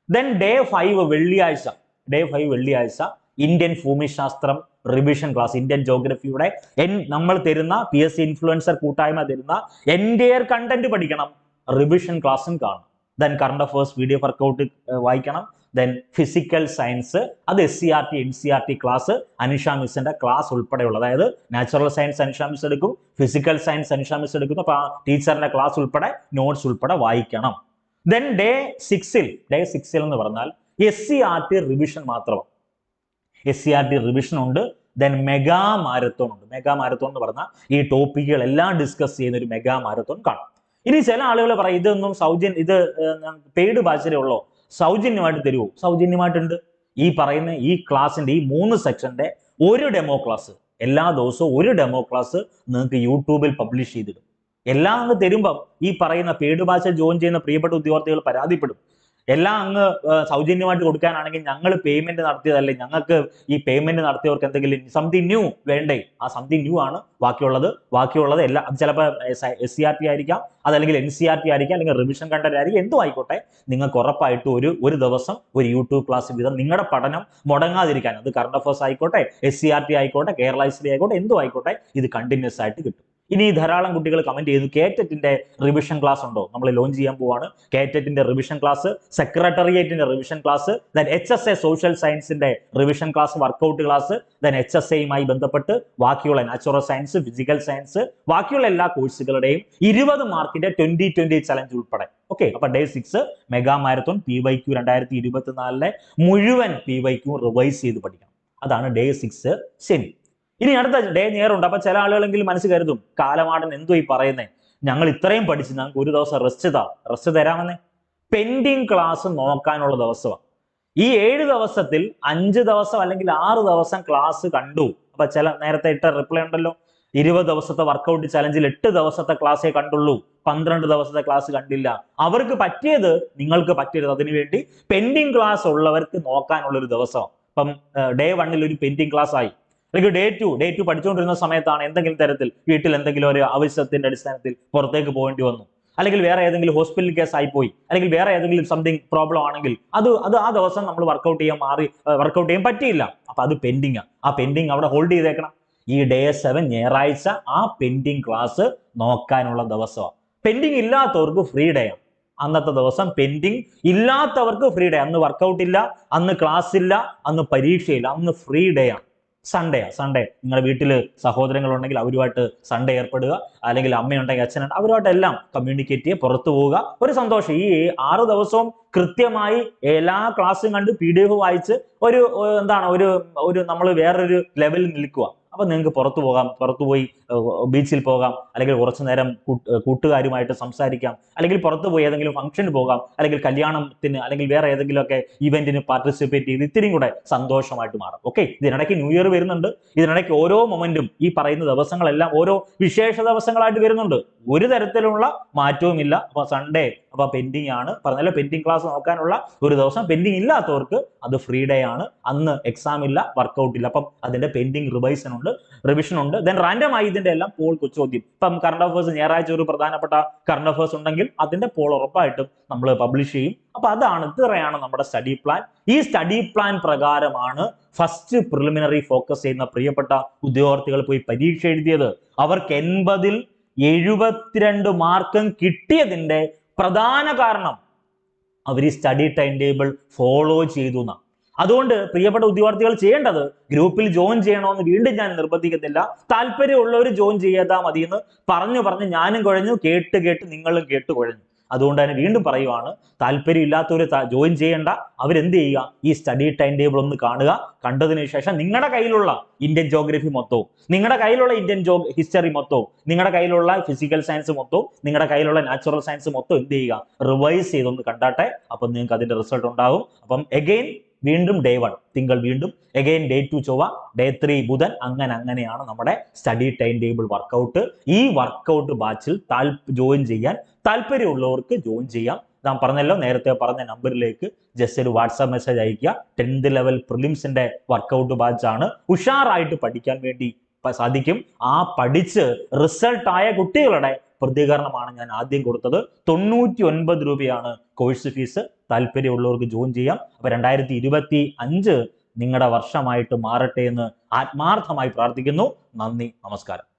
ദെൻ ഡേ ഫൈവ് വെള്ളിയാഴ്ച. ഡേ ഫൈവ് വെള്ളിയാഴ്ച ഇന്ത്യൻ ഭൂമിശാസ്ത്രം റിവിഷൻ ക്ലാസ് ഇന്ത്യൻ ജോഗ്രഫിയുടെ എൻ നമ്മൾ തരുന്ന പി എസ് സി ഇൻഫ്ലുവൻസർ കൂട്ടായ്മ തരുന്ന എന്റെ കണ്ടന്റ് പഠിക്കണം. റിവിഷൻ ക്ലാസ്സും കാണും then current affairs video workout വായിക്കണം. ദെൻ ഫിസിക്കൽ സയൻസ് അത് S C R T N C R T class Anusha മിസിന്റെ class ഉൾപ്പെടെയുള്ള അതായത് നാച്ചുറൽ സയൻസ് അനുഷാ മിസ് എടുക്കും ഫിസിക്കൽ സയൻസ് അനുഷാ മിസ് എടുക്കുന്നു അപ്പൊ ആ ടീച്ചറിന്റെ ക്ലാസ് ഉൾപ്പെടെ നോട്ട്സ് ഉൾപ്പെടെ വായിക്കണം. ദെൻ ഡേ സിക്സിൽ ഡേ സിക്സിൽ എന്ന് പറഞ്ഞാൽ S C R T revision മാത്രമാണ് S C R T revision ഉണ്ട് ദെൻ മെഗാ മാരത്തോൺ ഉണ്ട്. മെഗാ മാരത്തോൺ എന്ന് പറഞ്ഞാൽ ഈ ടോപ്പിക്കുകളെല്ലാം ഡിസ്കസ് ചെയ്യുന്ന ഒരു മെഗാ മാരത്തോൺ കാണും. ഇനി ചില ആളുകൾ പറയും ഇതൊന്നും സൗജന്യ ഇത് പെയ്ഡ് ബാച്ചിലേ ഉള്ളോ? സൗജന്യമായിട്ട് തരുമോ സൗജന്യമായിട്ടുണ്ട്. ഈ പറയുന്ന ഈ ക്ലാസ്സിന്റെ ഈ മൂന്ന് സെക്ഷന്റെ ഒരു ഡെമോ ക്ലാസ് എല്ലാ ദിവസവും ഒരു ഡെമോ ക്ലാസ് നിങ്ങൾക്ക് യൂട്യൂബിൽ പബ്ലിഷ് ചെയ്തിടും. എല്ലാം അങ്ങ് തരുമ്പം ഈ പറയുന്ന പെയ്ഡ് ഭാഷ ജോയിൻ ചെയ്യുന്ന പ്രിയപ്പെട്ട ഉദ്യോഗാർത്ഥികൾ പരാതിപ്പെടും. എല്ലാം അങ്ങ് സൗജന്യമായിട്ട് കൊടുക്കാനാണെങ്കിൽ ഞങ്ങൾ പേയ്മെന്റ് നടത്തിയതല്ലേ? ഞങ്ങൾക്ക് ഈ പേയ്മെന്റ് നടത്തിയവർക്ക് എന്തെങ്കിലും സംതിങ് ന്യൂ വേണ്ടേ? ആ സംതിങ് ന്യൂ ആണ് ബാക്കിയുള്ളത്. ബാക്കിയുള്ളത് എല്ലാം അത് ചിലപ്പോൾ എസ് സി ആർ ടി ആയിരിക്കാം അതല്ലെങ്കിൽ എൻ സി ആർ ടി ആയിരിക്കാം അല്ലെങ്കിൽ റിവിഷൻ കണ്ടന്റ് ആയിരിക്കും എന്തും ആയിക്കോട്ടെ. നിങ്ങൾക്ക് ഉറപ്പായിട്ട് ഒരു ഒരു ദിവസം ഒരു യൂട്യൂബ് ക്ലാസ് വീതം നിങ്ങളുടെ പഠനം മുടങ്ങാതിരിക്കാൻ അത് കറണ്ട് അഫേഴ്സ് ആയിക്കോട്ടെ എസ് സി ആർ ടി ആയിക്കോട്ടെ കേരള ഹിസ്റ്ററി ആയിക്കോട്ടെ എന്തും ആയിക്കോട്ടെ ഇത് കണ്ടിന്യൂസ് ആയിട്ട് കിട്ടും. ഇനി ധാരാളം കുട്ടികൾ കമന്റ് ചെയ്തു. കേറ്ററ്റിന്റെ റിവിഷൻ ക്ലാസ് ഉണ്ടോ? നമ്മൾ ലോഞ്ച് ചെയ്യാൻ പോവാണ്. കേറ്ററ്റിന്റെ revision class സെക്രട്ടറിയേറ്റിന്റെ revision class then H S A social സയൻസിന്റെ revision class workout class then H S എയുമായി ബന്ധപ്പെട്ട് ബാക്കിയുള്ള നാച്ചുറൽ സയൻസ് ഫിസിക്കൽ സയൻസ് ബാക്കിയുള്ള എല്ലാ കോഴ്സുകളുടെയും ഇരുപത് മാർക്കിന്റെ ട്വന്റി ട്വന്റി ചലഞ്ച് ഉൾപ്പെടെ. ഓക്കെ അപ്പൊ day six mega marathon P Y Q രണ്ടായിരത്തി ഇരുപത്തിനാലിലെ മുഴുവൻ പി വൈ ക്യു റിവൈസ് ചെയ്ത് പഠിക്കണം. അതാണ് ഡേ സിക്സ് ശനി ഇനി അടുത്ത ഡേ നേരുണ്ട്. അപ്പൊ ചില ആളുകളെങ്കിലും മനസ്സ് കരുതും കാലമാടൻ എന്തോ ഈ പറയുന്നേ? ഞങ്ങൾ ഇത്രയും പഠിച്ച് ഞങ്ങൾക്ക് ഒരു ദിവസം റെസ്റ്റ് താ. റെസ്റ്റ് തരാമെന്നേ. പെൻഡിങ് ക്ലാസ് നോക്കാനുള്ള ദിവസമാണ് ഈ ഏഴ് ദിവസത്തിൽ അഞ്ച് ദിവസം അല്ലെങ്കിൽ ആറ് ദിവസം ക്ലാസ് കണ്ടു. അപ്പൊ ചില നേരത്തെ ഇട്ട റിപ്ലൈ ഉണ്ടല്ലോ. ഇരുപത് ദിവസത്തെ വർക്കൗട്ട് ചലഞ്ചിൽ എട്ട് ദിവസത്തെ ക്ലാസ്സേ കണ്ടുള്ളൂ. പന്ത്രണ്ട് ദിവസത്തെ ക്ലാസ് കണ്ടില്ല. അവർക്ക് പറ്റിയത് നിങ്ങൾക്ക് പറ്റിയത് അതിനുവേണ്ടി പെൻഡിങ് ക്ലാസ് ഉള്ളവർക്ക് നോക്കാനുള്ള ഒരു ദിവസം ഇപ്പം ഡേ വണ്ണിൽ ഒരു പെൻഡിങ് ക്ലാസ് ആയി. അല്ലെങ്കിൽ ഡേ ടു ഡേ ടു പഠിച്ചുകൊണ്ടിരുന്ന സമയത്താണ് എന്തെങ്കിലും തരത്തിൽ വീട്ടിൽ എന്തെങ്കിലും ഒരു ആവശ്യത്തിന്റെ അടിസ്ഥാനത്തിൽ പുറത്തേക്ക് പോകേണ്ടി വന്നു. അല്ലെങ്കിൽ വേറെ ഏതെങ്കിലും ഹോസ്പിറ്റൽ കേസ് ആയിപ്പോയി പോയി. അല്ലെങ്കിൽ വേറെ ഏതെങ്കിലും സംതിങ് പ്രോബ്ലം ആണെങ്കിൽ അത് അത് ആ ദിവസം നമ്മൾ വർക്കൗട്ട് ചെയ്യാൻ മാറി വർക്കൗട്ട് ചെയ്യാൻ പറ്റിയില്ല. അപ്പൊ അത് പെൻഡിങ് ആ. പെൻഡിങ് അവിടെ ഹോൾഡ് ചെയ്തേക്കണം. ഈ ഡേ സെവൻ ഞായറാഴ്ച ആ പെൻഡിങ് ക്ലാസ് നോക്കാനുള്ള ദിവസമാണ് പെൻഡിങ് ഇല്ലാത്തവർക്ക് ഫ്രീ ഡേ ആണ് അന്നത്തെ ദിവസം പെൻഡിങ് ഇല്ലാത്തവർക്ക് ഫ്രീ ഡേ അന്ന് വർക്കൗട്ട് ഇല്ല അന്ന് ക്ലാസ് ഇല്ല അന്ന് പരീക്ഷയില്ല അന്ന് ഫ്രീ ഡേ ആണ് സൺഡേ സൺഡേ. നിങ്ങളുടെ വീട്ടിൽ സഹോദരങ്ങളുണ്ടെങ്കിൽ അവരുമായിട്ട് സൺഡേ ഏർപ്പെടുക. അല്ലെങ്കിൽ അമ്മയുണ്ടെങ്കിൽ അച്ഛനുണ്ട് അവരുമായിട്ടെല്ലാം കമ്മ്യൂണിക്കേറ്റ് ചെയ്യുക പുറത്തു പോവുക. ഒരു സന്തോഷം. ഈ ആറ് ദിവസവും കൃത്യമായി എല്ലാ ക്ലാസ്സും കണ്ട് പി ഡി എഫ് വായിച്ച് ഒരു എന്താണ് ഒരു ഒരു നമ്മൾ വേറൊരു ലെവലിൽ നിൽക്കുക അപ്പൊ നിങ്ങൾക്ക് പുറത്തു പോകാം പുറത്തു പോയി ബീച്ചിൽ പോകാം അല്ലെങ്കിൽ കുറച്ചു നേരം കൂട്ടുകാരുമായിട്ട് സംസാരിക്കാം അല്ലെങ്കിൽ പുറത്തു പോയി ഏതെങ്കിലും ഫംഗ്ഷന് പോകാം അല്ലെങ്കിൽ കല്യാണത്തിന് അല്ലെങ്കിൽ വേറെ ഏതെങ്കിലുമൊക്കെ ഇവന്റിന് പാർട്ടിസിപ്പേറ്റ് ചെയ്ത് ഇത്തിരിയും കൂടെ സന്തോഷമായിട്ട് മാറും. ഓക്കെ ഇതിനിടയ്ക്ക് ന്യൂ ഇയർ വരുന്നുണ്ട്. ഇതിനിടയ്ക്ക് ഓരോ മൊമെന്റും ഈ പറയുന്ന ദിവസങ്ങളെല്ലാം ഓരോ വിശേഷ ദിവസങ്ങളായിട്ട് വരുന്നുണ്ട്. ഒരു തരത്തിലുള്ള മാറ്റവുമില്ല. അപ്പൊ സൺഡേ അപ്പൊ പെൻഡിങ് ആണ്. പറഞ്ഞല്ലോ പെൻഡിങ് ക്ലാസ് നോക്കാനുള്ള ഒരു ദിവസം പെൻഡിങ് ഇല്ലാത്തവർക്ക് അത് ഫ്രീ ഡേ ആണ്. അന്ന് എക്സാം ഇല്ല വർക്കൗട്ട് ഇല്ല. അപ്പം അതിന്റെ പെൻഡിങ് റിവൈസൺ ഉണ്ട് റിവിഷൻ ഉണ്ട്. ദെൻ ആയി ഇതിന്റെ എല്ലാം പോൾ ചോദ്യം ഇപ്പം കറണ്ട് അഫേഴ്സ് ഞായറാഴ്ച ഒരു പ്രധാനപ്പെട്ട കറണ്ട് അഫേഴ്സ് ഉണ്ടെങ്കിൽ അതിന്റെ പോൾ ഉറപ്പായിട്ടും നമ്മൾ പബ്ലിഷ് ചെയ്യും. അപ്പൊ അതാണ് ഇത്രയാണ് നമ്മുടെ സ്റ്റഡി പ്ലാൻ ഈ സ്റ്റഡി പ്ലാൻ പ്രകാരമാണ് ഫസ്റ്റ് പ്രിലിമിനറി ഫോക്കസ് ചെയ്യുന്ന പ്രിയപ്പെട്ട ഉദ്യോഗാർത്ഥികൾ പോയി പരീക്ഷ എഴുതിയത്. അവർക്ക് എൺപതിൽ എഴുപത്തിരണ്ട് മാർക്കും കിട്ടിയതിന്റെ പ്രധാന കാരണം. അവർ ഈ സ്റ്റഡി ടൈം ടേബിൾ ഫോളോ ചെയ്തു എന്നാ അതുകൊണ്ട് പ്രിയപ്പെട്ട ഉദ്യോഗാർത്ഥികൾ ചെയ്യേണ്ടത് ഗ്രൂപ്പിൽ ജോയിൻ ചെയ്യണമെന്ന് വീണ്ടും ഞാൻ നിർബന്ധിക്കുന്നില്ല താല്പര്യമുള്ളവർ ജോയിൻ ചെയ്യാതാ മതി എന്ന് പറഞ്ഞു പറഞ്ഞ് ഞാനും കുഴഞ്ഞു കേട്ട് കേട്ട് നിങ്ങളും കേട്ട് കുഴഞ്ഞു. അതുകൊണ്ട് തന്നെ വീണ്ടും പറയുവാണ് താല്പര്യമില്ലാത്തവർ ജോയിൻ ചെയ്യേണ്ട. അവരെന്ത് ചെയ്യുക? ഈ സ്റ്റഡി ടൈം ടേബിൾ ഒന്ന് കാണുക. കണ്ടതിന് ശേഷം നിങ്ങളുടെ കയ്യിലുള്ള ഇന്ത്യൻ ജോഗ്രഫി മൊത്തവും നിങ്ങളുടെ കയ്യിലുള്ള ഇന്ത്യൻ ജോ ഹിസ്റ്ററി മൊത്തവും നിങ്ങളുടെ കയ്യിലുള്ള ഫിസിക്കൽ സയൻസ് മൊത്തവും നിങ്ങളുടെ കയ്യിലുള്ള നാച്ചുറൽ സയൻസ് മൊത്തം എന്ത് ചെയ്യുക? റിവൈസ് ചെയ്തൊന്ന് കണ്ടാട്ടെ. അപ്പം നിങ്ങൾക്ക് അതിന്റെ റിസൾട്ട് ഉണ്ടാകും അപ്പം എഗെയിൻ വീണ്ടും ഡേ വൺ തിങ്കൾ വീണ്ടും. എഗെയിൻ ഡേ ടു ചൊവ്വ ഡേ ത്രീ ബുധൻ. അങ്ങനെ അങ്ങനെയാണ് നമ്മുടെ സ്റ്റഡി ടൈം ടേബിൾ വർക്കൗട്ട് ഈ വർക്കൗട്ട് ബാച്ചിൽ ജോയിൻ ചെയ്യാൻ താല്പര്യമുള്ളവർക്ക് ജോയിൻ ചെയ്യാം. ഞാൻ പറഞ്ഞല്ലോ നേരത്തെ പറഞ്ഞ നമ്പറിലേക്ക് ജസ്റ്റ് ഒരു വാട്സാപ്പ് മെസ്സേജ് അയക്കുക ടെൻത്ത് ലെവൽ പ്രിലിംസിന്റെ വർക്കൗട്ട് ബാച്ച് ആണ്. ഉഷാറായിട്ട് പഠിക്കാൻ വേണ്ടി സാധിക്കും. ആ പഠിച്ച് റിസൾട്ടായ കുട്ടികളുടെ പ്രതികരണമാണ് ഞാൻ ആദ്യം കൊടുത്തത്. തൊണ്ണൂറ്റി ഒൻപത് രൂപയാണ് കോഴ്സ് ഫീസ് താല്പര്യമുള്ളവർക്ക് ജോയിൻ ചെയ്യാം. അപ്പൊ രണ്ടായിരത്തി ഇരുപത്തി അഞ്ച് നിങ്ങളുടെ വർഷമായിട്ട് മാറട്ടെ എന്ന് ആത്മാർത്ഥമായി പ്രാർത്ഥിക്കുന്നു. നന്ദി. നമസ്കാരം.